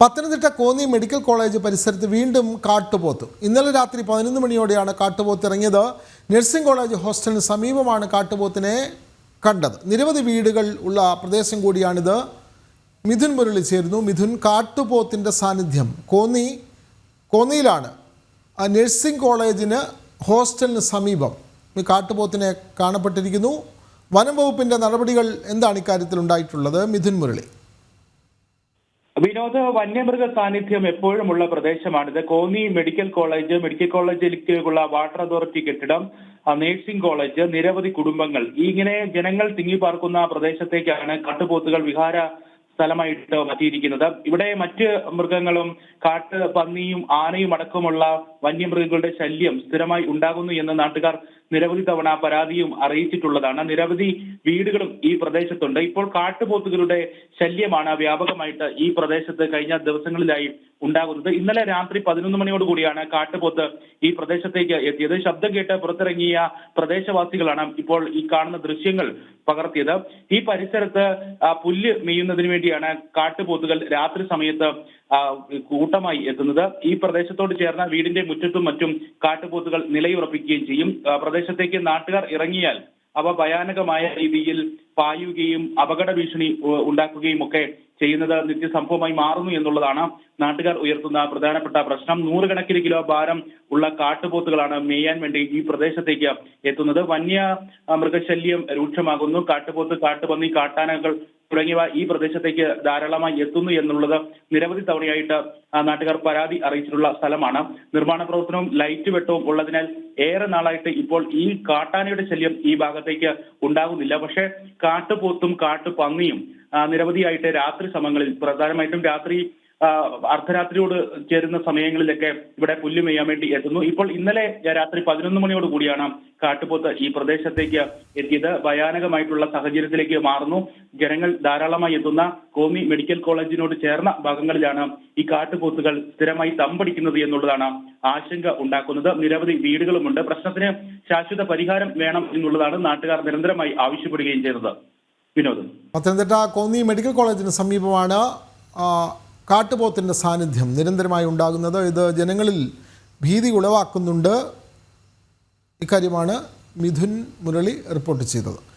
Pathanamthitta Konni medical college പരിസരത്ത് വീണ്ടും കാട്ടുപോത്ത്. ഇന്നലെ രാത്രി പതിനൊന്ന് മണിയോടെയാണ് കാട്ടുപോത്ത് ഇറങ്ങിയത്. നഴ്സിംഗ് കോളേജ് ഹോസ്റ്റലിന് സമീപമാണ് കാട്ടുപോത്തിനെ കണ്ടത്. നിരവധി വീടുകൾ ഉള്ള പ്രദേശം കൂടിയാണിത്. മിഥുൻ മുരളി ചേരുന്നു. മിഥുൻ കാട്ടുപോത്തിന്റെ സാന്നിധ്യം. കോന്നി കോന്നിയിലാണ്. നഴ്സിംഗ് കോളേജിന് ഹോസ്റ്റലിന് സമീപം ഈ കാട്ടുപോത്തിനെ കാണപ്പെട്ടിരിക്കുന്നു. വനം വകുപ്പിന്റെ നടപടികൾ എന്താണ് ഇക്കാര്യത്തിൽ ഉണ്ടായിട്ടുള്ളത് മിഥുൻ മുരളി. വിനോദ വന്യമൃഗ സാന്നിധ്യം എപ്പോഴുമുള്ള പ്രദേശമാണിത്. കോന്നി മെഡിക്കൽ കോളേജ് മെഡിക്കൽ കോളേജിലേക്കുള്ള വാട്ടർ അതോറിറ്റി കെട്ടിടം നേഴ്സിംഗ് കോളേജ് നിരവധി കുടുംബങ്ങൾ. ഇങ്ങനെ ജനങ്ങൾ തിങ്ങി പാർക്കുന്ന പ്രദേശത്തേക്കാണ് കാട്ടുപോത്തുകൾ വിഹാര സ്ഥലമായിട്ട് മാറ്റിയിരിക്കുന്നത്. ഇവിടെ മറ്റ് മൃഗങ്ങളും കാട്ട് പന്നിയും ആനയും അടക്കമുള്ള വന്യമൃഗങ്ങളുടെ ശല്യം സ്ഥിരമായി ഉണ്ടാകുന്നു എന്ന് നാട്ടുകാർ നിരവധി തവണ പരാതിയും അറിയിച്ചിട്ടുള്ളതാണ്. നിരവധി വീടുകളും ഈ പ്രദേശത്തുണ്ട്. ഇപ്പോൾ കാട്ടുപോത്തുകളുടെ ശല്യമാണ് വ്യാപകമായിട്ട് ഈ പ്രദേശത്ത് കഴിഞ്ഞ ദിവസങ്ങളിലായി ഉണ്ടാകുന്നത്. ഇന്നലെ രാത്രി പതിനൊന്ന് മണിയോട് കൂടിയാണ് കാട്ടുപോത്ത് ഈ പ്രദേശത്തേക്ക് എത്തിയത്. ശബ്ദം കേട്ട് പുറത്തിറങ്ങിയ പ്രദേശവാസികളാണ് ഇപ്പോൾ ഈ കാണുന്ന ദൃശ്യങ്ങൾ പകർത്തിയത്. ഈ പരിസരത്ത് പുല്ല് മെയ്യുന്നതിന് വേണ്ടിയാണ് കാട്ടുപോത്തുകൾ രാത്രി സമയത്ത് കൂട്ടമായി എത്തുന്നത്. ഈ പ്രദേശത്തോട് ചേർന്ന വീടിന്റെ മുറ്റത്തും മറ്റും കാട്ടുപോത്തുകൾ നിലയുറപ്പിക്കുകയും ചെയ്യും. പ്രദേശത്തേക്ക് നാട്ടുകാർ ഇറങ്ങിയാൽ അവ ഭയാനകമായ രീതിയിൽ പായുകയും അപകട ഭീഷണി ഉണ്ടാക്കുകയും ഒക്കെ ചെയ്യുന്നത് നിത്യസംഭവമായി മാറുന്നു എന്നുള്ളതാണ് നാട്ടുകാർ ഉയർത്തുന്ന പ്രധാനപ്പെട്ട പ്രശ്നം. നൂറുകണക്കിന് കിലോ ഭാരം ഉള്ള കാട്ടുപോത്തുകളാണ് മേയാൻ വേണ്ടി ഈ പ്രദേശത്തേക്ക് എത്തുന്നത്. വന്യ മൃഗശല്യം രൂക്ഷമാകുന്നു. കാട്ടുപോത്ത് കാട്ടുപന്നി കാട്ടാനകൾ തുടങ്ങിയവ ഈ പ്രദേശത്തേക്ക് ധാരാളമായി എത്തുന്നു എന്നുള്ളത് നിരവധി തവണയായിട്ട് നാട്ടുകാർ പരാതി അറിയിച്ചിട്ടുള്ള സ്ഥലമാണ്. നിർമ്മാണ പ്രവർത്തനവും ലൈറ്റ് വെട്ടവും ഉള്ളതിനാൽ ഏറെ നാളായിട്ട് ഇപ്പോൾ ഈ കാട്ടാനയുടെ ശല്യം ഈ ഭാഗത്തേക്ക് ഉണ്ടാകുന്നില്ല. പക്ഷേ കാട്ടുപോത്തും കാട്ടുപന്നിയും നിരവധിയായിട്ട് രാത്രി സമയങ്ങളിൽ പ്രധാനമായിട്ടും രാത്രി അർദ്ധരാത്രിയോട് ചേരുന്ന സമയങ്ങളിലൊക്കെ ഇവിടെ പുല്ല് മെയ്യാൻ വേണ്ടി എത്തുന്നു. ഇപ്പോൾ ഇന്നലെ രാത്രി പതിനൊന്ന് മണിയോട് കൂടിയാണ് കാട്ടുപോത്ത് ഈ പ്രദേശത്തേക്ക് എത്തിയത്. ഭയാനകമായിട്ടുള്ള സാഹചര്യത്തിലേക്ക് മാറുന്നു. ജനങ്ങൾ ധാരാളമായി എത്തുന്ന കോമി മെഡിക്കൽ കോളേജിനോട് ചേർന്ന ഭാഗങ്ങളിലാണ് ഈ കാട്ടുപോത്തുകൾ സ്ഥിരമായി തമ്പടിക്കുന്നത് എന്നുള്ളതാണ് ആശങ്ക ഉണ്ടാക്കുന്നത്. നിരവധി വീടുകളുമുണ്ട്. പ്രശ്നത്തിന് ശാശ്വത പരിഹാരം വേണം എന്നുള്ളതാണ് നാട്ടുകാർ നിരന്തരമായി ആവശ്യപ്പെടുകയും ചെയ്തത്. വിനോദം. പത്തനംതിട്ട കോന്നി മെഡിക്കൽ കോളേജിന് സമീപമാണ് കാട്ടുപോത്തിന്റെ സാന്നിധ്യം നിരന്തരമായി ഉണ്ടാകുന്നത്. ഇത് ജനങ്ങളിൽ ഭീതി ഉളവാക്കുന്നുണ്ട്. ഇക്കാര്യമാണ് മിഥുൻ മുരളി റിപ്പോർട്ട് ചെയ്തത്.